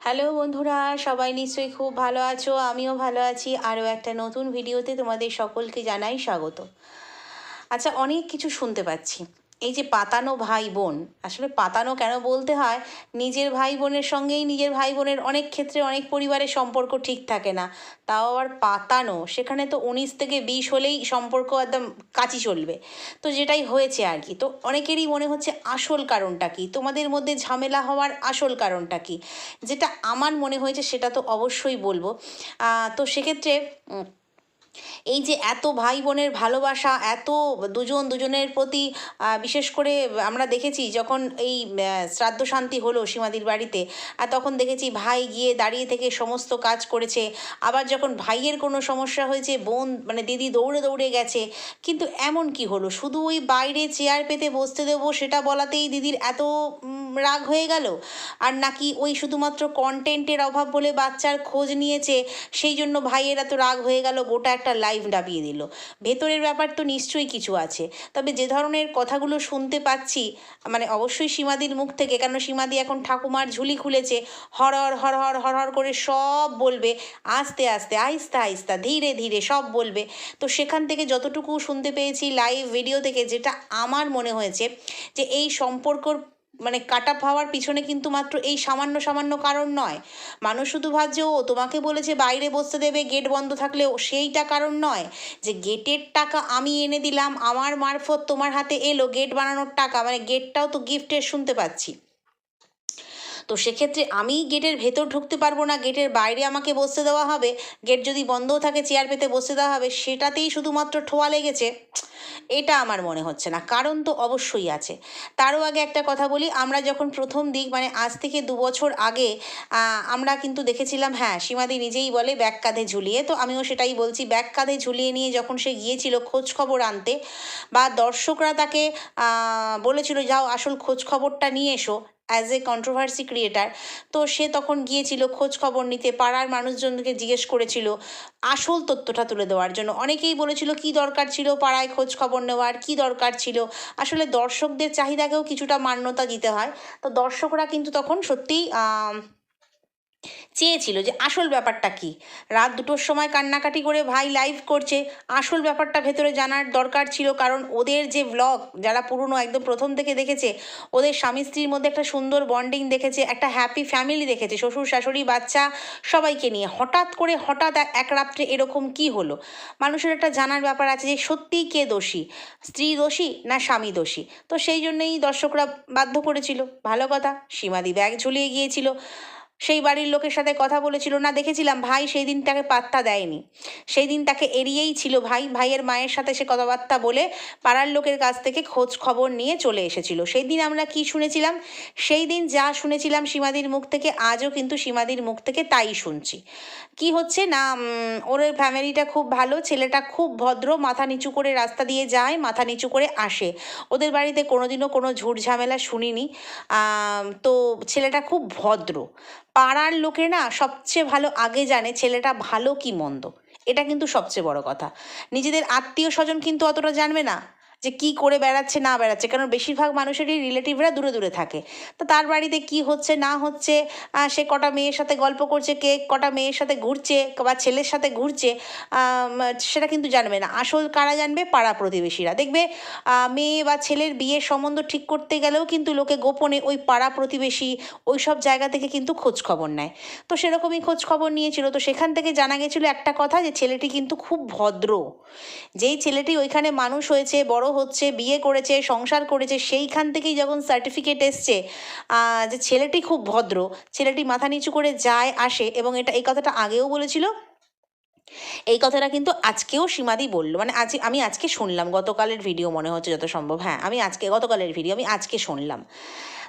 Hello বন্ধুরা, সবাই নিশ্চয়ই খুব ভালো আছো, আমিও ভালো আছি। আরও একটা নতুন ভিডিওতে তোমাদের সকলকে জানাই স্বাগত। আচ্ছা অনেক কিছু শুনতে পাচ্ছি। এই যে পাতানো ভাই বোন, আসলে পাতানো কেন বলতে হয়? নিজের ভাই বোনের সঙ্গেই নিজের ভাই বোনের অনেক ক্ষেত্রে অনেক পরিবারের সম্পর্ক ঠিক থাকে না। তাও আবার পাতানো, সেখানে তো উনিশ থেকে বিশ হলেই সম্পর্ক একদম কাচি চলবে। তো যেটাই হয়েছে আর কি। তো অনেকেরই মনে হচ্ছে আসল কারণটা কি? তোমাদের মধ্যে ঝামেলা হওয়ার আসল কারণটা কি? যেটা আমার মনে হয়েছে সেটা তো অবশ্যই বলব। তো সেক্ষেত্রে এই যে এত ভাই বোনের ভালোবাসা, এত দুজন দুজনের প্রতি বিশেষ করে আমরা দেখেছি যখন এই শ্রাদ্ধ শান্তি হলো সীমাদির বাড়িতে, আর তখন দেখেছি ভাই গিয়ে দাঁড়িয়ে থেকে সমস্ত কাজ করেছে। আবার যখন ভাইয়ের কোনো সমস্যা হয়েছে, বোন মানে দিদি দৌড়ে দৌড়ে গেছে, কিন্তু এমন কি হলো? শুধু ওই বাইরে চেয়ার পেতে বসতে দেবো সেটা বলাতেই দিদির এত রাগ হয়ে গেল? আর নাকি ওই শুধুমাত্র কন্টেন্টের অভাব বলে বাচ্চার খোঁজ নিয়েছে, সেই জন্য ভাইয়ের এত রাগ হয়ে গেল, গোটা একটা লাইভ ডাবিয়ে দিল। ভেতরের ব্যাপার তো নিশ্চয়ই কিছু আছে। তবে যে ধরনের কথাগুলো শুনতে পাচ্ছি মানে অবশ্যই সীমাদির মুখ থেকে, কেন সীমাদি এখন ঠাকুমার ঝুলি খুলেছে হর হর হর হর হর হর করে সব বলবে, আস্তে আস্তে আহিস্তা আহিস্তা ধীরে ধীরে সব বলবে। তো সেখান থেকে যতটুকু শুনতে পেয়েছি লাইভ ভিডিও থেকে, যেটা আমার মনে হয়েছে যে এই সম্পর্কর মানে কাট আপ হওয়ার পিছনে কিন্তু মাত্র এই সামান্য সামান্য কারণ নয়। মানুষ শুধু ভাবছে, ও, তোমাকে বলেছে বাইরে বসতে দেবে গেট বন্ধ থাকলে সেইটা কারণ নয়। যে গেটের টাকা আমি এনে দিলাম, আমার মারফত তোমার হাতে এলো গেট বানানোর টাকা মানে গেটটাও তো গিফটের শুনতে পাচ্ছি। তো সেক্ষেত্রে আমি গেটের ভেতর ঢুকতে পারব না। গেটের বাইরে আমাকে বসতে দেওয়া হবে। গেট যদি বন্ধও থাকে, চেয়ার পেতে বসতে দেওয়া হবে, সেটাতেই শুধুমাত্র ঠোয়া লেগেছে। এটা আমার মনে হচ্ছে না। কারণ তো অবশ্যই আছে। তারও আগে একটা কথা বলি, আমরা যখন প্রথম দিক মানে আজ থেকে দু বছর আগে আমরা কিন্তু দেখেছিলাম হ্যাঁ সীমাদি নিজেই বলে ব্যাগ কাঁধে ঝুলিয়ে। তো আমিও সেটাই বলছি ব্যাগ কাঁধে ঝুলিয়ে নিয়ে যখন সে গিয়েছিল খোঁজ খবর আনতে, বা দর্শকরা তাকে বলেছিল, যাও, আসল খোঁজ খবরটা নিয়ে এসো। অ্যাজ এ কন্ট্রোভার্সি ক্রিয়েটার তো সে তখন গিয়েছিল, খোঁজ খবর নিতে, পাড়ার মানুষজনকে জিজ্ঞেস করেছিল আসল তথ্যটা তুলে দেওয়ার জন্য। অনেকেই বলেছিল, কি দরকার ছিল পাড়ায় খোঁজ খবর নেওয়ার? কি দরকার ছিল? আসলে দর্শকদের চাহিদাকেও কিছুটা মান্যতা দিতে হয়। তো দর্শকরা কিন্তু তখন সত্যিই চেয়েছিল যে আসল ব্যাপারটা কি। রাত দুটোর সময় কান্নাকাটি করে ভাই লাইভ করছে। আসল ব্যাপারটা ভেতরে জানার দরকার ছিল কারণ ওদের যে ব্লগ যারা পুরনো একদম প্রথম থেকে দেখেছে, ওদের স্বামী স্ত্রীর মধ্যে একটা সুন্দর বন্ডিং দেখেছে, একটা হ্যাপি ফ্যামিলি দেখেছে, শ্বশুর, শাশুড়ি, বাচ্চা সবাইকে নিয়ে। হঠাৎ করে, হঠাৎ এক- রাত্রে এরকম কি হলো? মানুষের একটা জানার ব্যাপার আছে যে সত্যিই কে দোষী? স্ত্রী দোষী না স্বামী দোষী? তো সেই জন্যই দর্শকরা বাধ্য করেছিল। ভালো কথা, সীমাদি ব্যাগ ঝুলিয়ে গিয়েছিল। সেই বাড়ির লোকের সাথে কথা বলেছিল, না, দেখেছিলাম, ভাই সেই দিন তাকে পাত্তা দেয়নি। সেই দিন তাকে এড়িয়েই ছিল ভাই। ভাইয়ের মায়ের সাথে সে কথাবার্তা বলে পাড়ার লোকের কাছ থেকে খোঁজ খবর নিয়ে চলে এসেছিল। সেই দিন আমরা কি শুনেছিলাম? সেই দিন যা শুনেছিলাম সীমাদির মুখ থেকে, আজও কিন্তু সীমাদির মুখ থেকে তাই শুনছি। কি হচ্ছে? না ওর ফ্যামিলিটা খুব ভালো, ছেলেটা খুব ভদ্র, মাথা নিচু করে রাস্তা দিয়ে যায়, মাথা নিচু করে আসে। ওদের বাড়িতে কোনোদিনও কোনো ঝুট ঝামেলা শুনিনি। তো ছেলেটা খুব ভদ্র। পাড়ার লোকে না সবচেয়ে ভালো আগে জানে ছেলেটা ভালো কি মন্দ। এটা কিন্তু সবচেয়ে বড় কথা। নিজেদের আত্মীয় স্বজন কিন্তু অতটা জানবে না। যে কি করে বেড়াচ্ছে, না বেড়াচ্ছে। কারণ বেশিরভাগ মানুষেরই রিলেটিভরা দূরে দূরে থাকে। তো তার বাড়িতে কি হচ্ছে, না হচ্ছে সে কটা মেয়ের সাথে গল্প করছে, কে কটা মেয়ের সাথে ঘুরছে, বা ছেলের সাথে ঘুরছে সেটা কিন্তু জানবে না। আসল কারা জানবে? পাড়া প্রতিবেশীরা। দেখবে মেয়ে বা ছেলের বিয়ের সম্বন্ধ ঠিক করতে গেলেও কিন্তু লোকে গোপনে ওই পাড়া প্রতিবেশী ওই সব জায়গা থেকে কিন্তু খোঁজ খবর নেয়। তো সেরকমই খোঁজ খবর নিয়েছিল। তো সেখান থেকে জানা গেছিল একটা কথা যে ছেলেটি কিন্তু খুব ভদ্র। যেই ছেলেটি ওইখানে মানুষ হয়েছে, বড় হচ্ছে, বিয়ে করেছে, সংসার করেছে, সেইখান থেকেই যখন সার্টিফিকেট এসছে যে ছেলেটি খুব ভদ্র, ছেলেটি মাথা নিচু করে যায়, আসে এবং এটা, এই কথাটা আগেও বলেছিল। এই কথাটা কিন্তু আজকেও সীমাদি বলল। মানে আজ, আমি আজকে শুনলাম, গতকালের ভিডিও মনে হচ্ছে যত সম্ভব। হ্যাঁ আমি আজকে, গতকালের ভিডিও আমি আজকে শুনলাম।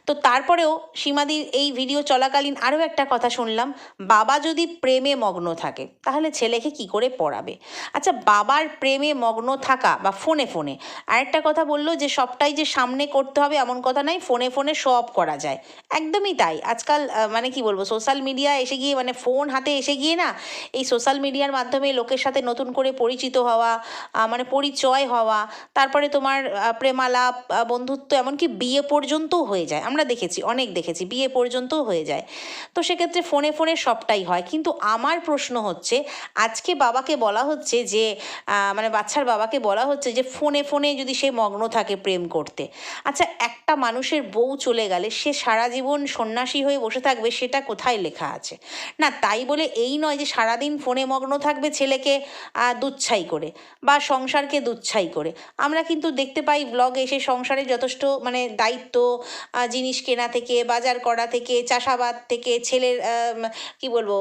তো তারপরেও সীমাদির এই ভিডিও চলাকালীন আরও একটা কথা শুনলাম, বাবা যদি প্রেমে মগ্ন থাকে, তাহলে ছেলেকে কি করে পড়াবে? আচ্ছা বাবার প্রেমে মগ্ন থাকা বা ফোনে ফোনে, আরেকটা কথা বলল যে সবটাই যে সামনে করতে হবে এমন কথা নাই ফোনে ফোনে সব করা যায়। একদমই তাই। আজকাল মানে কি বলব সোশ্যাল মিডিয়া এসে গিয়ে মানে ফোন হাতে এসে গিয়ে না, এই সোশ্যাল মিডিয়ার মাধ্যমে লোকের সাথে নতুন করে পরিচিত হওয়া মানে পরিচয় হওয়া, তারপরে তোমার প্রেমালাপ বন্ধুত্ব, এমনকি বিয়ে পর্যন্তও হয়ে যায়। আমরা দেখেছি, অনেক দেখেছি, বিয়ে পর্যন্তও হয়ে যায়। তো সেক্ষেত্রে ফোনে ফোনে সবটাই হয়। কিন্তু আমার প্রশ্ন হচ্ছে, আজকে বাবাকে বলা হচ্ছে যে মানে বাচ্চার বাবাকে বলা হচ্ছে যে, ফোনে ফোনে যদি সে মগ্ন থাকে প্রেম করতে। আচ্ছা একটা মানুষের বউ চলে গেলে সে সারা জীবন সন্ন্যাসী হয়ে বসে থাকবে, সেটা কোথায় লেখা আছে? না, তাই বলে এই নয় যে, সারাদিন ফোনে মগ্ন থাকবে ছেলেকে দুচ্ছাই করে বা সংসারকে দুচ্ছাই করে। আমরা কিন্তু দেখতে পাই ব্লগে এসে সংসারে যথেষ্ট মানে দায়িত্ব জিনিস কেনা থেকে, বাজার করা থেকে, চাষাবাদ থেকে, ছেলের কি বলব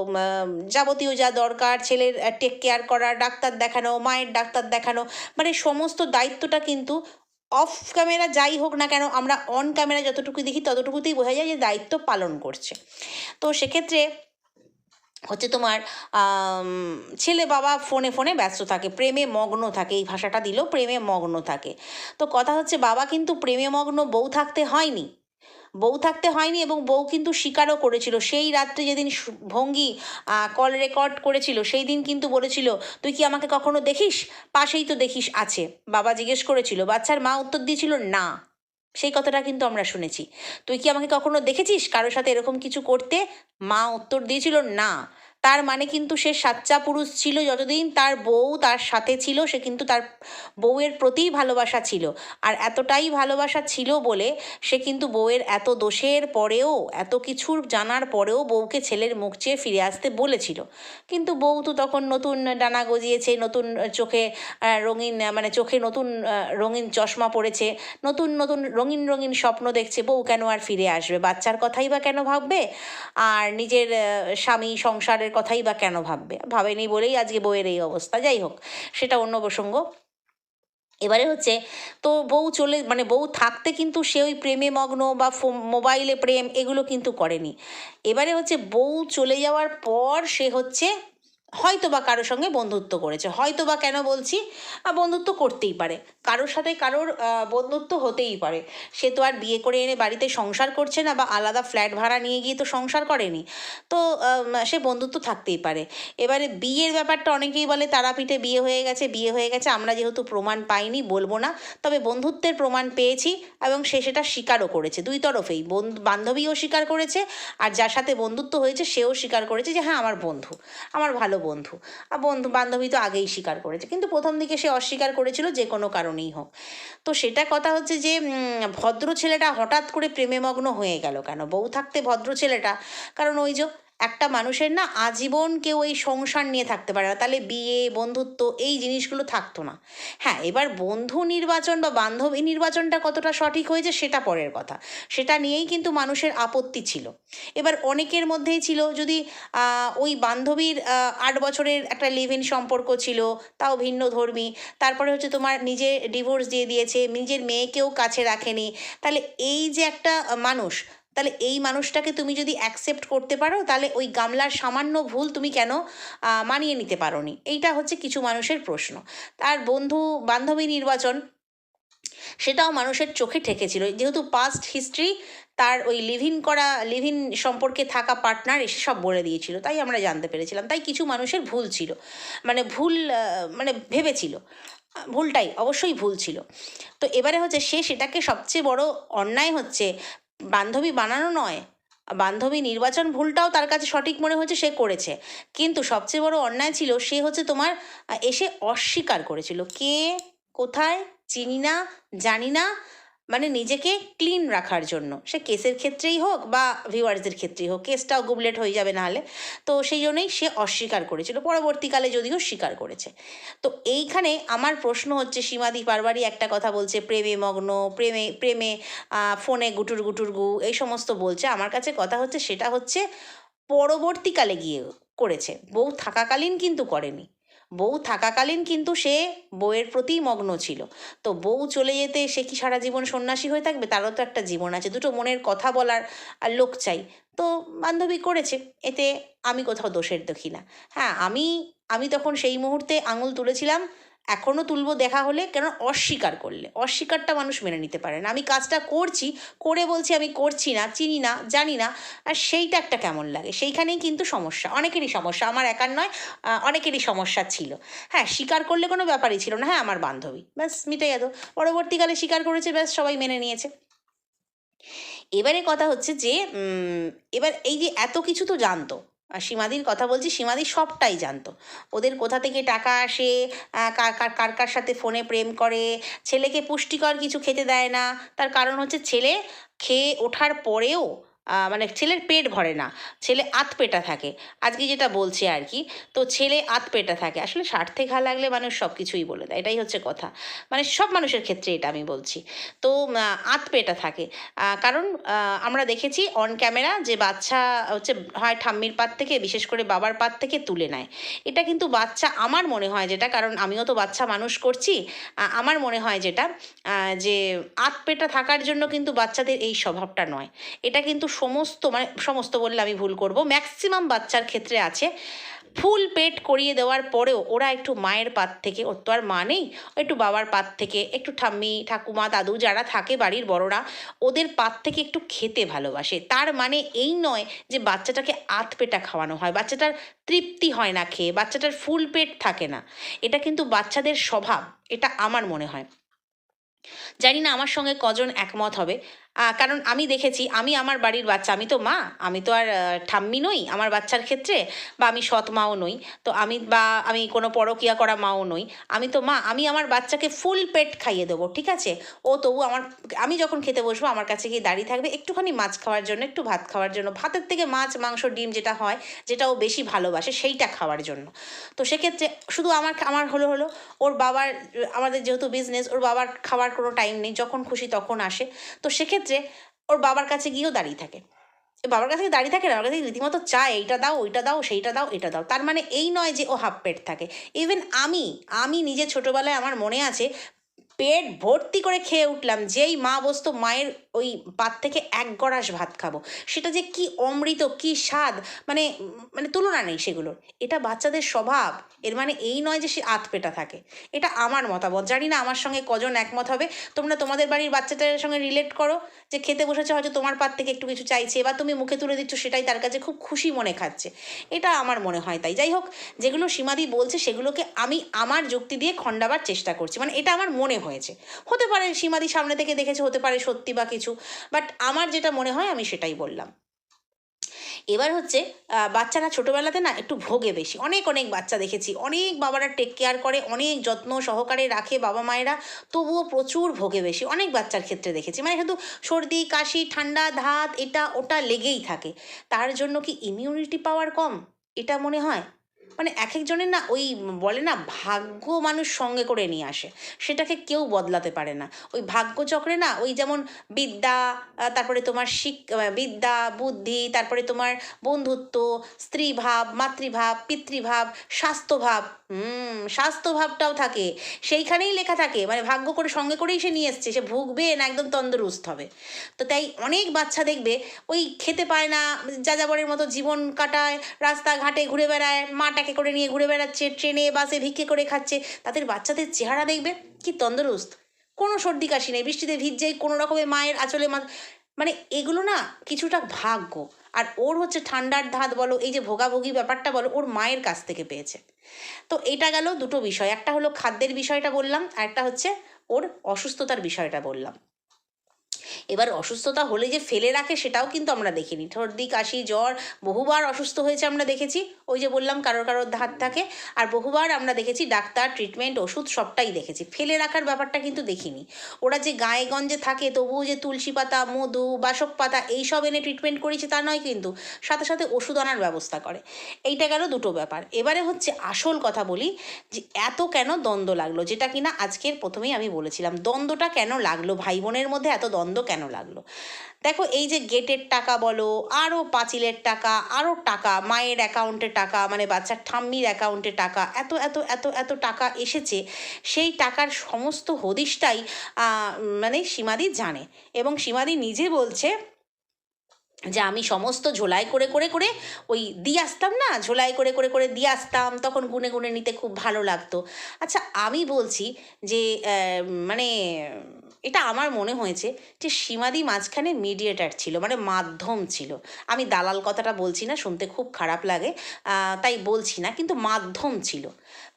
যাবতীয় যা দরকার, ছেলের টেক কেয়ার করা, ডাক্তার দেখানো, মায়ের ডাক্তার দেখানো মানে সমস্ত দায়িত্বটা কিন্তু অফ ক্যামেরা যাই হোক না কেন, আমরা অন ক্যামেরা যতটুকু দেখি ততটুকুতেই বোঝা যায় যে দায়িত্ব পালন করছে। তো সেক্ষেত্রে হচ্ছে তোমার ছেলে বাবা ফোনে ফোনে ব্যস্ত থাকে, প্রেমে মগ্ন থাকে, এই ভাষাটা দিলেও প্রেমে মগ্ন থাকে। তো কথা হচ্ছে বাবা কিন্তু প্রেমে মগ্ন বউ থাকতে হয়নি। বউ থাকতে হয়নি এবং বউ কিন্তু স্বীকারও করেছিল। সেই রাত্রে যেদিন ভঙ্গি কল রেকর্ড করেছিল, সেই দিন কিন্তু বলেছিল, তুই কি আমাকে কখনো দেখিস? পাশেই তো দেখিস আছে। বাবা জিজ্ঞেস করেছিল, বাচ্চার মা উত্তর দিয়েছিল, না। সেই কথাটা কিন্তু আমরা শুনেছি। তুই কি আমাকে কখনো দেখেছিস কারোর সাথে এরকম কিছু করতে? মা উত্তর দিয়েছিল, না। তার মানে কিন্তু সে সাচ্চা পুরুষ ছিল যতদিন তার বউ তার সাথে ছিল, সে কিন্তু তার বউয়ের প্রতিই ভালোবাসা ছিল। আর এতটাই ভালোবাসা ছিল বলে সে কিন্তু বউয়ের এত দোষের পরেও, এত কিছুর জানার পরেও বউকে ছেলের মুখ চেয়ে ফিরে আসতে বলেছিল। কিন্তু বউ তো তখন নতুন ডানা গজিয়েছে, নতুন চোখে রঙিন মানে চোখে নতুন রঙিন চশমা পড়েছে নতুন নতুন রঙিন রঙিন স্বপ্ন দেখছে, বউ কেন আর ফিরে আসবে? বাচ্চার কথাই বা কেন ভাববে? আর নিজের স্বামী সংসারের কথাই বা কেন ভাববে? ভাবেনি বলেই আজকে বউয়ের এই অবস্থা। যাই হোক, সেটা অন্য প্রসঙ্গ। এবারে হচ্ছে, তো বউ চলে মানে বউ থাকতে কিন্তু সে ওই প্রেমে মগ্ন বা মোবাইলে প্রেম এগুলো কিন্তু করেনি। এবারে হচ্ছে বউ চলে যাওয়ার পর সে হচ্ছে হয়তো বা কারোর সঙ্গে বন্ধুত্ব করেছে। হয়তো বা কেন বলছি? বন্ধুত্ব করতেই পারে। কারোর সাথে কারোর বন্ধুত্ব হতেই পারে। সে তো আর বিয়ে করে এনে বাড়িতে সংসার করছে না বা আলাদা ফ্ল্যাট ভাড়া নিয়ে গিয়ে তো সংসার করেনি। তো সে বন্ধুত্ব থাকতেই পারে। এবারে বিয়ের ব্যাপারটা অনেকেই বলে, তারাপীঠে বিয়ে হয়ে গেছে, বিয়ে হয়ে গেছে, আমরা যেহেতু প্রমাণ পাইনি, বলব না। তবে বন্ধুত্বের প্রমাণ পেয়েছি এবং সে সেটা স্বীকারও করেছে দুই তরফেই। বন্ধু, বান্ধবীও স্বীকার করেছে, আর যার সাথে বন্ধুত্ব হয়েছে, সেও স্বীকার করেছে যে হ্যাঁ আমার বন্ধু, আমার ভালো বন্ধু। আর বন্ধু বান্ধবী তো আগেই স্বীকার করেছে, কিন্তু প্রথম দিকে সে অস্বীকার করেছিল যে কোনো কারণেই হোক। তো সেটা কথা হচ্ছে যে ভদ্র ছেলেটা হঠাৎ করে প্রেমে মগ্ন হয়ে গেল কেন? বউ থাকতে ভদ্র ছেলেটা। কারণ ওই যে একটা মানুষের না আজীবন কেউ এই সংসার নিয়ে থাকতে পারে না। তাহলে বিয়ে, বন্ধুত্ব এই জিনিসগুলো থাকতো না। হ্যাঁ এবার বন্ধু নির্বাচন বা বান্ধবী নির্বাচনটা কতটা সঠিক হয়েছে সেটা পরের কথা। সেটা নিয়েই কিন্তু মানুষের আপত্তি ছিল। এবার অনেকের মধ্যেই ছিল যদি ওই বান্ধবীর আট বছরের একটা লিভ ইন সম্পর্ক ছিল, তাও ভিন্ন ধর্মী। তারপরে হচ্ছে তোমার নিজে ডিভোর্স দিয়ে দিয়েছে, নিজের মেয়েকেও কাছে রাখেনি। তাহলে এই যে একটা মানুষ তাহলে এই মানুষটাকে তুমি যদি অ্যাকসেপ্ট করতে পারো, তাহলে ওই গামলার সামান্য ভুল তুমি কেন মানিয়ে নিতে পারোনি? এইটা হচ্ছে কিছু মানুষের প্রশ্ন। তার বন্ধু বান্ধবী নির্বাচন, সেটাও মানুষের চোখে ঠেকেছিল। যেহেতু পাস্ট হিস্ট্রি তার ওই লিভিন করা লিভিন সম্পর্কে থাকা পার্টনার এসে সব বলে দিয়েছিল। তাই আমরা জানতে পেরেছিলাম। তাই কিছু মানুষের ভুল ছিল। মানে ভুল মানে ভেবেছিল। ভুলটাই, অবশ্যই ভুল ছিল। তো এবারে হচ্ছে সে সেটাকে সবচেয়ে বড় অন্যায় হচ্ছে বান্ধবী বানানো নয়। বান্ধবী নির্বাচন ভুলটাও তার কাছে সঠিক মনে হয়েছে, সে করেছে। কিন্তু সবচেয়ে বড় অন্যায় ছিল, সে হচ্ছে তোমার এসে অস্বীকার করেছিল। কে? কোথায়? চিনি না? জানি না। মানে নিজেকে ক্লিন রাখার জন্য। সে কেসের ক্ষেত্রেই হোক বা ভিউয়ার্সদের ক্ষেত্রেই হোক কেসটাও গুবলেট হয়ে যাবে নাহলে তো সেই জন্যই সে অস্বীকার করেছিল, পরবর্তীকালে যদিও স্বীকার করেছে। তো এইখানে আমার প্রশ্ন হচ্ছে, সীমাদি পারবারই একটা কথা বলছে, প্রেমে মগ্ন, প্রেমে প্রেমে ফোনে গুটুর গুটুর গু, এই সমস্ত বলছে। আমার কাছে কথা হচ্ছে, সেটা হচ্ছে পরবর্তীকালে গিয়ে করেছে। বউ থাকাকালীন কিন্তু করেনি। বউ থাকাকালীন কিন্তু সে বউয়ের প্রতি মগ্ন ছিল। তো বউ চলে যেতে সে কি সারা জীবন সন্ন্যাসী হয়ে থাকবে? তারও তো একটা জীবন আছে। দুটো মনের কথা বলার আর লোক চাই। তো বান্ধবী করেছে। এতে আমি কোথাও দোষের দেখি না। হ্যাঁ আমি আমি তখন সেই মুহূর্তে আঙুল তুলেছিলাম। এখনও তুলবো দেখা হলে, কেন অস্বীকার করলে। অস্বীকারটা মানুষ মেনে নিতে পারে না। আমি কাজটা করছি, করে বলছি আমি করছি না, চিনি না, জানি না, আর সেইটা একটা কেমন লাগে? সেইখানেই কিন্তু সমস্যা। অনেকেরই সমস্যা। আমার একার নয় অনেকেরই সমস্যা ছিল। হ্যাঁ স্বীকার করলে কোনো ব্যাপারই ছিল না। হ্যাঁ আমার বান্ধবী। ব্যাস, মিটে যেত পরবর্তীকালে স্বীকার করেছে, ব্যাস, সবাই মেনে নিয়েছে। এবারে কথা হচ্ছে যে এবার এই যে এত কিছু তো জানতো। আর সীমাদির কথা বলছি, সীমাদি সবটাই জানতো। ওদের কোথা থেকে টাকা আসে কার কার কার কার সাথে ফোনে প্রেম করে, ছেলেকে পুষ্টিকর কিছু খেতে দেয় না। তার কারণ হচ্ছে ছেলে খেয়ে ওঠার পরেও মানে ছেলের পেট ভরে না, ছেলে আতপেটা থাকে। আজকে যেটা বলছে আর কি, তো ছেলে আতপেটা থাকে। আসলে স্বার্থে ঘা লাগলে মানুষ সব কিছুই বলে দেয়, এটাই হচ্ছে কথা। মানে সব মানুষের ক্ষেত্রে এটা আমি বলছি। তো আতপেটা থাকে। কারণ আমরা দেখেছি অন ক্যামেরা যে বাচ্চা হচ্ছে, হয় ঠাম্মির পাত থেকে, বিশেষ করে বাবার পাত থেকে তুলে নেয়। এটা কিন্তু বাচ্চা আমার মনে হয় যেটা, কারণ আমিও তো বাচ্চা মানুষ করছি আমার মনে হয় যেটা যে আতপেটা থাকার জন্য কিন্তু বাচ্চাদের এই স্বভাবটা নয়। এটা কিন্তু সমস্ত মানে সমস্ত বললে আমি ভুল করব ম্যাক্সিমাম বাচ্চার ক্ষেত্রে আছে। ফুল পেট করিয়ে দেওয়ার পরেও ওরা একটু মায়ের পাত থেকে, ওর তো আর মা নেই, একটু বাবার পাত থেকে, একটু ঠাম্মি, ঠাকুমা, দাদু যারা থাকে বাড়ির বড়রা, ওদের পাত থেকে একটু খেতে ভালোবাসে। তার মানে এই নয় যে বাচ্চাটাকে আতপেটা খাওয়ানো হয়, বাচ্চাটার তৃপ্তি হয় না খেয়ে, বাচ্চাটার ফুল পেট থাকে না। এটা কিন্তু বাচ্চাদের স্বভাব, এটা আমার মনে হয়। জানি না আমার সঙ্গে কজন একমত হবে। কারণ আমি দেখেছি, আমি আমার বাড়ির বাচ্চা, আমি তো মা, আমি তো আর ঠাম্মি নই আমার বাচ্চার ক্ষেত্রে, বা আমি সৎ মাও নই, তো আমি, বা আমি কোনো পরকিয়া করা মাও নই, আমি তো মা, আমি আমার বাচ্চাকে ফুল পেট খাইয়ে দেবো, ঠিক আছে? ও তবু আমার, আমি যখন খেতে বসবো, আমার কাছে গিয়ে দাঁড়িয়ে থাকবে, একটুখানি মাছ খাওয়ার জন্য, একটু ভাত খাওয়ার জন্য, ভাতের থেকে মাছ, মাংস, ডিম যেটা হয়, যেটা ও বেশি ভালোবাসে, সেইটা খাওয়ার জন্য। তো সেক্ষেত্রে শুধু আমার আমার হলো হলো, ওর বাবার, আমাদের যেহেতু বিজনেস ওর বাবার খাওয়ার কোনো টাইম নেই, যখন খুশি তখন আসে, তো সেক্ষেত্রে ওর বাবার কাছে গিয়েও দাঁড়িয়ে থাকে। বাবার কাছে দাঁড়িয়ে থাকে না আমার কাছে রীতিমতো চায়, এইটা দাও, ওইটা দাও, সেইটা দাও, এটা দাও। তার মানে এই নয় যে ও হাফ পেট থাকে। ইভেন আমি আমি নিজে ছোটোবেলায় আমার মনে আছে পেট ভর্তি করে খেয়ে উঠলাম, যেই মা বসতো মায়ের ওই পাত থেকে এক গড়াস ভাত খাব। সেটা যে কি অমৃত, কি স্বাদ মানে মানে তুলনা নেই সেগুলোর। এটা বাচ্চাদের স্বভাব, এর মানে এই নয় যে সে আতপেটা থাকে। এটা আমার মতামত। জানি না আমার সঙ্গে কজন একমত হবে। তোমরা তোমাদের বাড়ির বাচ্চাটার সঙ্গে রিলেট করো যে খেতে বসেছে হয়তো তোমার পাত থেকে একটু কিছু চাইছে, বা তুমি মুখে তুলে দিচ্ছ সেটাই তার কাছে খুব খুশি মনে খাচ্ছে। এটা আমার মনে হয় তাই। যাই হোক, যেগুলো সীমাদি বলছে সেগুলোকে আমি আমার যুক্তি দিয়ে খণ্ডাবার চেষ্টা করছি। মানে এটা আমার মনে হয়েছে। হতে পারে সীমাদি সামনে থেকে দেখেছে, হতে পারে সত্যি বা কিছু। বাট আমার যেটা মনে হয়, আমি সেটাই বললাম। এবার হচ্ছে বাচ্চারা ছোটোবেলাতে না একটু ভোগে বেশি। অনেক অনেক বাচ্চা দেখেছি। অনেক বাবারা টেক কেয়ার করে, অনেক যত্ন সহকারে রাখে বাবা মায়েরা। তবুও প্রচুর ভোগে বেশি। অনেক বাচ্চার ক্ষেত্রে দেখেছি। মানে শুধু সর্দি, কাশি, ঠান্ডা ধাত এটা ওটা লেগেই থাকে। তার জন্য কি ইমিউনিটি পাওয়ার কম? এটা মনে হয়। মানে এক একজনের না ওই বলে না ভাগ্য মানুষ সঙ্গে করে নিয়ে আসে। সেটাকে কেউ বদলাতে পারে না। ওই ভাগ্যচক্রে না ওই যেমন বিদ্যা তারপরে তোমার শিক বিদ্যা, বুদ্ধি, তারপরে তোমার বন্ধুত্ব, স্ত্রীভাব, মাতৃভাব, পিতৃভাব, স্বাস্থ্যভাব, হুম, স্বাস্থ্যভাবটাও থাকে। সেইখানেই লেখা থাকে মানে ভাগ্য করে সঙ্গে করেই সে নিয়ে এসছে, সে ভুগবে না একদম তন্দরুস্ত হবে। তো তাই অনেক বাচ্চা দেখবে ওই খেতে পায় না যাযাবরের মতো জীবন কাটায়, রাস্তাঘাটে ঘুরে বেড়ায়, মাটাকে করে নিয়ে ঘুরে বেড়াচ্ছে, ট্রেনে, বাসে ভিক্ষে করে খাচ্ছে। তাদের বাচ্চাদের চেহারা দেখবে? কি তন্দরুস্ত। কোনো সর্দি কাশি নেই, বৃষ্টিতে ভিজছেই কোনো রকমের মায়ের আঁচলে মানে এগুলো না কিছুটা ভাগ্য। আর ওর হচ্ছে ঠান্ডার ধাত বলো, এই যে ভোগাভোগি ব্যাপারটা বলো, ওর মায়ের কাছ থেকে পেয়েছে। তো এটা গেল দুটো বিষয়। একটা হলো খাদ্যের বিষয়টা বললাম, আর একটা হচ্ছে ওর অসুস্থতার বিষয়টা বললাম। এবার অসুস্থতা হলে যে ফেলে রাখে সেটাও কিন্তু আমরা দেখিনি। সর্দি, কাশি, জ্বর, বহুবার অসুস্থ হয়েছে আমরা দেখেছি। ওই যে বললাম, কারোর কারোর ধাত থাকে। আর বহুবার আমরা দেখেছি ডাক্তার ট্রিটমেন্ট ওষুধ সবটাই দেখেছি। ফেলে রাখার ব্যাপারটা কিন্তু দেখিনি। ওরা যে গায়ে গঞ্জে থাকে, তবুও যে তুলসী পাতা, মধু, বাসক পাতা এইসব এনে ট্রিটমেন্ট করেছে তা নয় কিন্তু সাথে সাথে ওষুধ আনার ব্যবস্থা করে। এইটা গেল দুটো ব্যাপার। এবারে হচ্ছে আসল কথা বলি যে এত কেন দ্বন্দ্ব লাগল? যেটা কিনা আজকের প্রথমেই আমি বলেছিলাম। দ্বন্দ্বটা কেন লাগল? ভাই বোনের মধ্যে এত দ্বন্দ্ব কেন লাগল? দেখো, এই যে গেটের টাকা বলো আরও পাঁচিলের টাকা আরও টাকা, মায়ের অ্যাকাউন্টে টাকা মানে বাচ্চার ঠাম্মির অ্যাকাউন্টে টাকা, এত এত এত এত টাকা এসেছে, সেই টাকার সমস্ত হদিশটাই মানে সীমাদি জানে এবং সীমাদি নিজে বলছে যে আমি সমস্ত ঝোলাই করে করে করে ওই দিয়ে আসতাম না? ঝোলাই করে করে করে দিয়ে আসতাম, তখন গুনে গুনে নিতে খুব ভালো লাগতো। আচ্ছা আমি বলছি যে মানে এটা আমার মনে হয়েছে যে সীমাদি মাঝখানে মিডিয়েটার ছিল মানে মাধ্যম ছিল। আমি দালাল কথাটা বলছি না, শুনতে খুব খারাপ লাগে তাই বলছি না, কিন্তু মাধ্যম ছিল।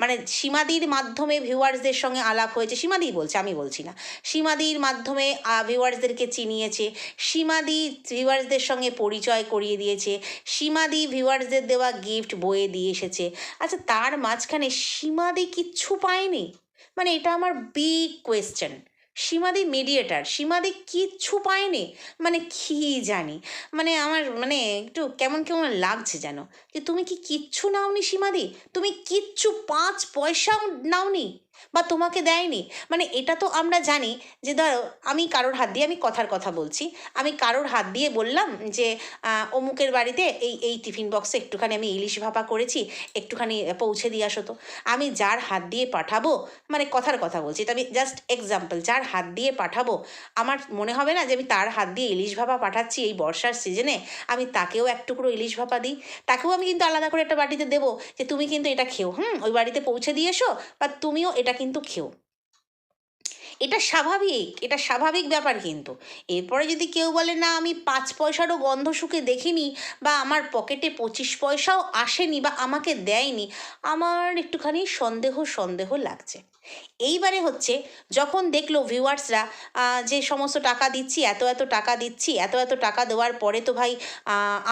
মানে সীমাদির মাধ্যমে ভিউয়ার্সদের সঙ্গে আলাপ হয়েছে, সীমাদি বলছে, আমি বলছি না। সীমাদির মাধ্যমে ভিউয়ার্সদেরকে চিনিয়েছে, সীমাদি ভিউয়ার্সদের সঙ্গে পরিচয় করিয়ে দিয়েছে। সীমাদি ভিউয়ার্সদের দেওয়া গিফট বয়ে দিয়ে এসেছে। আচ্ছা তার মাঝখানে সীমাদি কিচ্ছু পায়নি? মানে এটা আমার বিগ কোয়েশ্চেন সীমাদি মিডিয়েটার সীমাদি কিচ্ছু পায়নি? মানে কি জানি? মানে আমার মানে একটু কেমন কেমন লাগছে যেন। যে তুমি কি কিচ্ছু নাওনি সীমাদি? তুমি কিচ্ছু পাঁচ পয়সাও নাওনি? বা তোমাকে দেয়নি। মানে এটা তো আমরা জানি যে ধরো, আমি কারোর হাত দিয়ে আমি কথার কথা বলছি। আমি কারোর হাত দিয়ে বললাম যে অমুকের বাড়িতে এই এই টিফিন বক্সে একটুখানি আমি ইলিশ ভাপা করেছি, একটুখানি পৌঁছে দিয়ে আসো তো। আমি যার হাত দিয়ে পাঠাবো মানে কথার কথা বলছি, এটা আমি জাস্ট এক্সাম্পল যার হাত দিয়ে পাঠাবো, আমার মনে হবে না যে আমি তার হাত দিয়ে ইলিশ ভাপা পাঠাচ্ছি এই বর্ষার সিজনে আমি তাকেও এক টুকরো ইলিশ ভাপা দিই। তাকেও আমি কিন্তু আলাদা করে একটা বাটিতে দেবো যে, তুমি কিন্তু এটা খেও, হুম? ওই বাড়িতে পৌঁছে দিয়ে এসো, বা তুমিও এটা কিন্তু খেও। এটা স্বাভাবিক এটা স্বাভাবিক ব্যাপার কিন্তু। এরপরে যদি কেউ বলে, না, আমি পাঁচ পয়সারও গন্ধ শুকে দেখিনি বা আমার পকেটে পঁচিশ পয়সাও আসেনি বা আমাকে দেয়নি, আমার একটুখানি সন্দেহ সন্দেহ লাগছে। এইবারে হচ্ছে যখন দেখল ভিউয়ার্সরা যে সমস্ত টাকা দিচ্ছি, এত এত টাকা দিচ্ছি, এত এত টাকা দেওয়ার পরে তো ভাই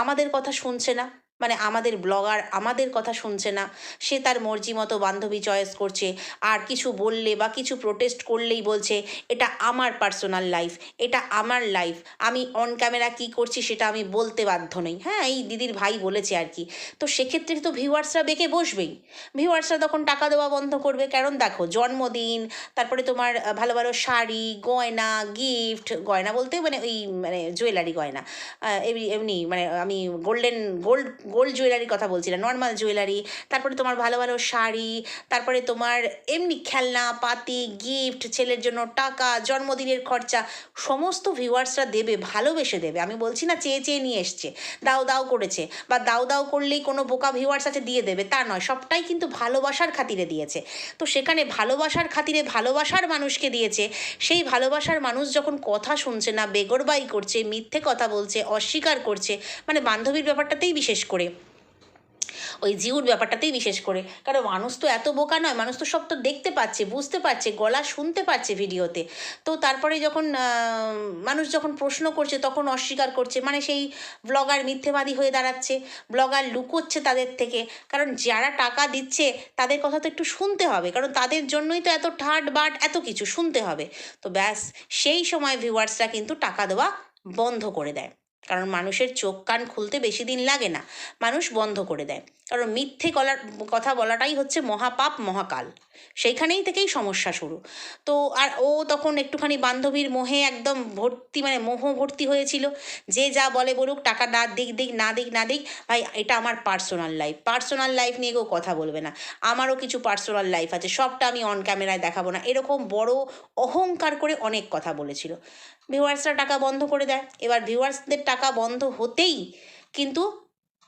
আমাদের কথা শুনছে না। মানে আমাদের ব্লগার আমাদের কথা শুনছে না। সে তার মর্জি মতো বান্ধবী চয়েস করছে। আর কিছু বললে বা কিছু প্রোটেস্ট করলেই বলছে, এটা আমার পার্সোনাল লাইফ এটা আমার লাইফ আমি অন ক্যামেরা কী করছি সেটা আমি বলতে বাধ্য নই। হ্যাঁ এই দিদির ভাই বলেছে আর কি। তো সেক্ষেত্রে তো ভিউয়ার্সরা বেঁকে বসবেই। ভিউয়ার্সরা তখন টাকা দেওয়া বন্ধ করবে। কারণ দেখো, জন্মদিন, তারপরে তোমার ভালো ভালো শাড়ি, গয়না গিফট গয়না বলতে মানে ওই মানে জুয়েলারি গয়না। এমনি মানে আমি গোল্ডেন গোল্ড গোল্ড জুয়েলারির কথা বলছি না নর্মাল জুয়েলারি, তারপরে তোমার ভালো ভালো শাড়ি, তারপরে তোমার এমনি খেলনা, পাতি গিফট ছেলের জন্য টাকা, জন্মদিনের খরচা, সমস্ত ভিউয়ার্সরা দেবে, ভালোবেসে দেবে। আমি বলছি না চেয়ে চেয়ে নিয়ে এসছে, দাও দাও করেছে, বা দাও দাও করলেই কোনো বোকা ভিউয়ার্স আছে দিয়ে দেবে, তা নয়, সবটাই কিন্তু ভালোবাসার খাতিরে দিয়েছে। তো সেখানে ভালোবাসার খাতিরে ভালোবাসার মানুষকে দিয়েছে, সেই ভালোবাসার মানুষ যখন কথা শুনছে না, বেগরবাই করছে, মিথ্যে কথা বলছে, অস্বীকার করছে মানে বান্ধবীর ব্যাপারটাতেই বিশেষ করে। ওই জিউর ব্যাপারটাতেই বিশেষ করে। কারণ মানুষ তো এত বোকা নয়, মানুষ তো সব তো দেখতে পাচ্ছে, বুঝতে পারছে, গলা শুনতে পারছে ভিডিওতে। তো তারপরে যখন মানুষ যখন প্রশ্ন করছে, তখন অস্বীকার করছে মানে সেই ব্লগার মিথ্যেবাদী হয়ে দাঁড়াচ্ছে ব্লগার লুকোচ্ছে তাদের থেকে। কারণ যারা টাকা দিচ্ছে, তাদের কথা তো একটু শুনতে হবে। কারণ তাদের জন্যই তো এত ঠাট বাট এত কিছু, শুনতে হবে। তো ব্যাস, সেই সময় ভিউয়ার্সরা কিন্তু টাকা দেওয়া বন্ধ করে দেয়। কারণ মানুষের চোখ কান খুলতে বেশি দিন লাগে না। মানুষ বন্ধ করে দেয়। কারণ মিথ্যে গলার কথা বলাটাই হচ্ছে মহাপাপ, মহাকাল। সেইখানেই থেকেই সমস্যা শুরু। তো আর ও তখন একটুখানি বান্ধবীর মোহে একদম ভর্তি মানে মোহ ভর্তি হয়েছিল। যে যা বলে বলুক, টাকা না দিক দিক, না দিক না দিক, ভাই এটা আমার পার্সোনাল লাইফ। পার্সোনাল লাইফ নিয়ে কেউ কথা বলবে না। আমারও কিছু পার্সোনাল লাইফ আছে, সবটা আমি অন ক্যামেরায় দেখাবো না। এরকম বড় অহংকার করে অনেক কথা বলেছিল। ভিউয়ার্সরা টাকা বন্ধ করে দেয়। এবার ভিউয়ার্সদের টাকা বন্ধ হতেই কিন্তু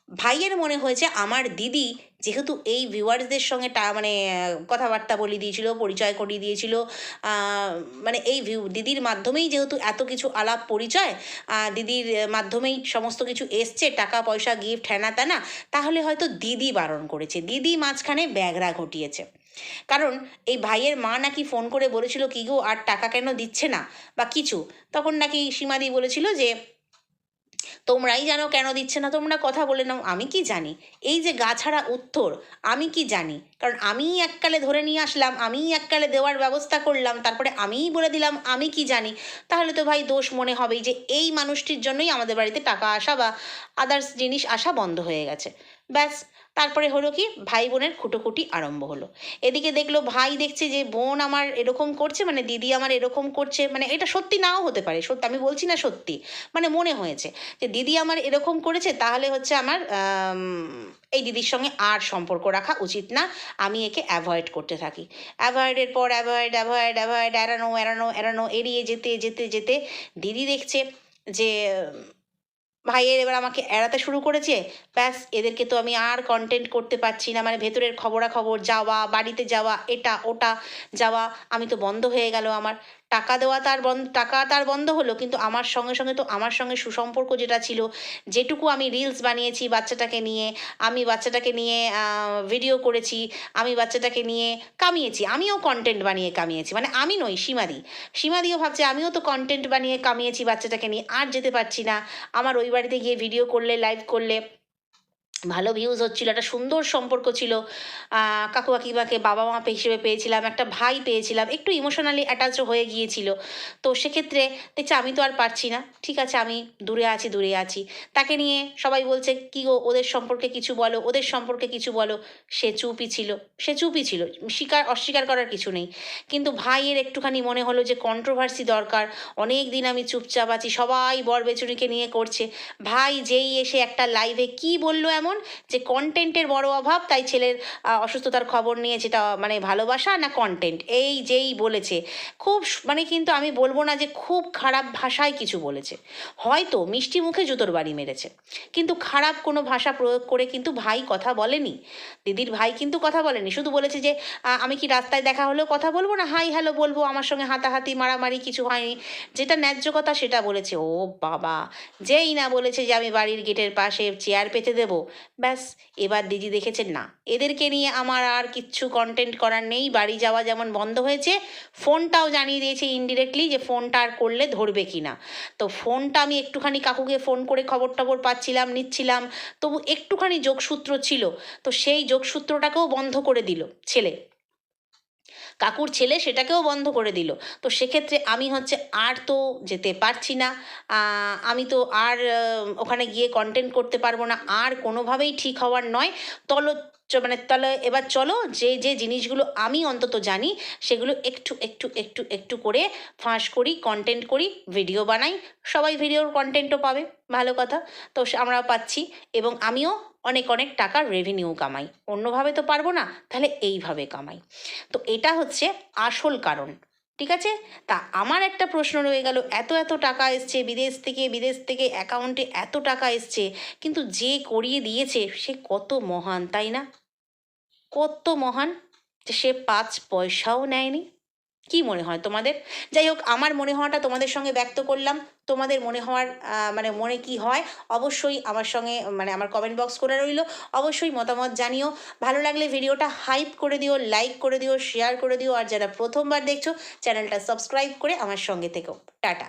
ভাইয়ের মনে হয়েছে আমার দিদি যেহেতু এই ভিউয়ার্সদের সঙ্গে টা মানে কথাবার্তা বলিয়ে দিয়েছিল, পরিচয় করিয়ে দিয়েছিল মানে এই ভিউ দিদির মাধ্যমেই যেহেতু এত কিছু আলাপ পরিচয় দিদির মাধ্যমেই সমস্ত কিছু এসছে, টাকা, পয়সা গিফট হ্যানা ত্যানা, তাহলে হয়তো দিদি বারণ করেছে। দিদি মাঝখানে ব্যাগরা ঘটিয়েছে। কারণ এই ভাইয়ের মা নাকি ফোন করে বলেছিল, কি গো, আর টাকা কেন দিচ্ছে না? বা কিছু। তখন নাকি সীমাদি বলেছিল যে তোমরাই জানো কেন দিচ্ছে না? তোমরা কথা বলে নাও, আমি কি জানি? এই যে গা ছাড়া উত্তর, আমি কি জানি? কারণ আমিই এককালে ধরে নিয়ে আসলাম, আমিই এককালে দেওয়ার ব্যবস্থা করলাম, তারপরে আমিই বলে দিলাম, আমি কি জানি? তাহলে তো ভাই দোষ মনে হবেই যে এই মানুষটির জন্যই আমাদের বাড়িতে টাকা আসা বা আদার্স জিনিস আসা বন্ধ হয়ে গেছে। ব্যাস। তারপরে হলো কি ভাই বোনের খুটোখুটি আরম্ভ হলো। এদিকে দেখল ভাই দেখছে যে বোন আমার এরকম করছে মানে দিদি আমার এরকম করছে মানে এটা সত্যি নাও হতে পারে, সত্যি, আমি বলছি না সত্যি মানে মনে হয়েছে যে দিদি আমার এরকম করেছে, তাহলে হচ্ছে আমার এই দিদির সঙ্গে আর সম্পর্ক রাখা উচিত না, আমি একে অ্যাভয়েড করতে থাকি। অ্যাভয়েডের পর অ্যাভয়েড অ্যাভয়েড অ্যাভয়েড এড়ানো এড়ানো এড়ানো, এড়িয়ে যেতে যেতে যেতে দিদি দেখছে যে ভাইয়ের এবার আমাকে এড়াতে শুরু করেছে। ব্যাস, এদেরকে তো আমি আর কন্টেন্ট করতে পারছি না। মানে ভেতরের খবরাখবর, যাওয়া, বাড়িতে যাওয়া, এটা, ওটা, যাওয়া, আমি তো বন্ধ হয়ে গেল আমার। টাকা দেওয়া তার বন্ধ টাকা তার বন্ধ হলো, কিন্তু আমার সঙ্গে সঙ্গে তো আমার সঙ্গে সুসম্পর্ক যেটা ছিল, যেটুকু আমি রিলস বানিয়েছি বাচ্চাটাকে নিয়ে, আমি বাচ্চাটাকে নিয়ে ভিডিও করেছি, আমি বাচ্চাটাকে নিয়ে কামিয়েছি। আমিও কন্টেন্ট বানিয়ে কামিয়েছি। মানে আমি নই, সীমাদি। সীমাদিও ভাবছে, আমিও তো কন্টেন্ট বানিয়ে কামিয়েছি বাচ্চাটাকে নিয়ে, আর যেতে পারছি না। আমার ওই বাড়িতে গিয়ে ভিডিও করলে লাইভ করলে ভালো ভিউজ হচ্ছিল, একটা সুন্দর সম্পর্ক ছিল। কাকু কাকিমাকে বাবা মা হিসেবে পেয়েছিলাম, একটা ভাই পেয়েছিলাম, একটু ইমোশনালি অ্যাটাচও হয়ে গিয়েছিল। তো সেক্ষেত্রে দেখছি আমি তো আর পারছি না, ঠিক আছে, আমি দূরে আছি দূরে আছি। তাকে নিয়ে সবাই বলছে, কি গো, ওদের সম্পর্কে কিছু বলো, ওদের সম্পর্কে কিছু বলো। সে চুপই ছিল, সে চুপই ছিল, স্বীকার, অস্বীকার করার কিছু নেই। কিন্তু ভাইয়ের একটুখানি মনে হলো যে কন্ট্রোভার্সি দরকার অনেক দিন আমি চুপচাপ আছি, সবাই বর বেচুরিকে নিয়ে করছে। ভাই যেই এসে একটা লাইভে কি বলল এমন? যে কন্টেন্টের বড় অভাব, তাই ছেলের অসুস্থতার খবর নিয়ে যেটা মানে ভালোবাসা না কন্টেন্ট এই যেই বলেছে, খুব মানে কিন্তু আমি বলব না যে খুব খারাপ ভাষায় কিছু বলেছে। হয়তো মিষ্টি মুখে জুতোর বাড়ি মেরেছে। কিন্তু খারাপ কোনো ভাষা প্রয়োগ করে কিন্তু ভাই কথা বলেনি। দিদির ভাই কিন্তু কথা বলেনি। শুধু বলেছে যে আমি কি রাস্তায় দেখা হলেও কথা বলব না? হাই, হ্যালো বলব, আমার সঙ্গে হাতাহাতি, মারামারি কিছু হয়নি। যেটা ন্যায্য কথা সেটা বলেছে। ও বাবা! যেই না বলেছে যে আমি বাড়ির গেটের পাশে চেয়ার পেতে দেবো ব্যাস, এবার দিদি দেখেছেন না। এদেরকে নিয়ে আমার আর কিচ্ছু কন্টেন্ট করার নেই। বাড়ি যাওয়া যেমন বন্ধ হয়েছে ফোনটাও জানিয়ে দিয়েছে ইনডিরেক্টলি যে ফোনটা আর করলে ধরবে কি না তো ফোনটা আমি একটুখানি কাকুকে ফোন করে খবর টবর পাচ্ছিলাম, নিচ্ছিলাম, তবু একটুখানি যোগসূত্র ছিল। তো সেই যোগসূত্রটাকেও বন্ধ করে দিল ছেলে। কাকুর ছেলে সেটাকেও বন্ধ করে দিল। তো সেক্ষেত্রে আমি হচ্ছে আর তো যেতে পারছি না। আমি তো আর ওখানে গিয়ে কন্টেন্ট করতে পারব না। আর কোনোভাবেই ঠিক হওয়ার নয়। তলো মানে তাহলে এবার চলো যে যে জিনিসগুলো আমি অন্তত জানি, সেগুলো একটু একটু একটু একটু করে ফাঁস করি কন্টেন্ট করি ভিডিও বানাই, সবাই ভিডিওর কন্টেন্টও পাবে, ভালো কথা। তো আমরাও পাচ্ছি এবং আমিও অনেক অনেক টাকার রেভিনিউ কামাই। অন্যভাবে তো পারব না, তাহলে এইভাবে কামাই। তো এটা হচ্ছে আসল কারণ, ঠিক আছে? তা আমার একটা প্রশ্ন রয়ে গেল, এত এত টাকা এসছে, বিদেশ থেকে বিদেশ থেকে অ্যাকাউন্টে এত টাকা এসছে, কিন্তু যে করিয়ে দিয়েছে, সে কত মহান, তাই না? কত মহান যে সে পাঁচ পয়সাও নেয়নি? কি মনে হয় তোমাদের? যাই হোক, আমার মনে হওয়াটা তোমাদের সঙ্গে ব্যক্ত করলাম। তোমাদের মনে হওয়ার মানে মনে কি হয়? অবশ্যই আমার সঙ্গে মানে আমার কমেন্ট বক্স করে রইল। অবশ্যই মতামত জানিও। ভালো লাগলে ভিডিওটা হাইপ করে দিও লাইক করে দিও শেয়ার করে দিও। আর যারা প্রথমবার দেখছ চ্যানেলটা সাবস্ক্রাইব করে আমার সঙ্গে থেকো। টাটা।